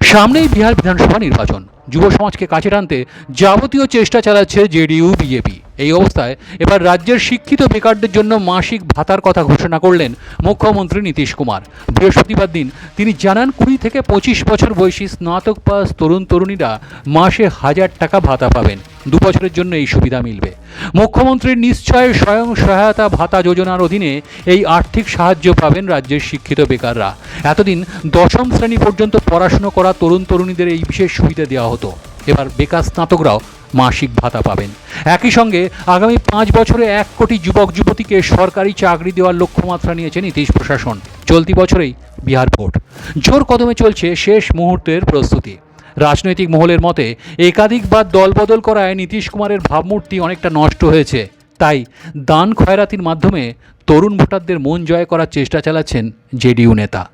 সামনেই বিহার বিধানসভা নির্বাচন। যুব সমাজকে কাছে টানতে যাবতীয় চেষ্টা চালাচ্ছে জেডিইউ বিজেপি। এই অবস্থায় এবার রাজ্যের শিক্ষিত বেকারদের জন্য মাসিক ভাতার কথা ঘোষণা করলেন মুখ্যমন্ত্রী নীতিশ কুমার। বৃহস্পতিবার দিন তিনি জানান কুড়ি থেকে পঁচিশ বছর বয়সী স্নাতক পাস তরুণ তরুণীরা মাসে হাজার টাকা ভাতা পাবেন। দু বছরের জন্য এই সুবিধা মিলবে। মুখ্যমন্ত্রীর নিশ্চয় স্বয়ং সহায়তা ভাতা যোজনার অধীনে এই আর্থিক সাহায্য পাবেন রাজ্যের শিক্ষিত বেকাররা। এতদিন দশম শ্রেণি পর্যন্ত পড়াশুনো করা তরুণ তরুণীদের এই বিশেষ সুবিধা দেওয়া হতো। এবার বেকার স্নাতকরাও মাসিক ভাতা পাবেন। একই সঙ্গে আগামী পাঁচ বছরে এক কোটি যুবক, যুবতীকে সরকারি চাকরি দেওয়ার লক্ষ্যমাত্রা নিয়েছে নীতিশ প্রশাসন। চলতি বছরেই বিহার ভোট। জোর কদমে চলছে শেষ মুহূর্তের প্রস্তুতি। রাজনৈতিক মহলের মতে, একাধিকবার দলবদল করায় নীতিশ কুমারের ভাবমূর্তি অনেকটা নষ্ট হয়েছে। তাই দান খয়রাতির মাধ্যমে তরুণ ভোটারদের মন জয় করার চেষ্টা চালাচ্ছেন জেডিইউ নেতা।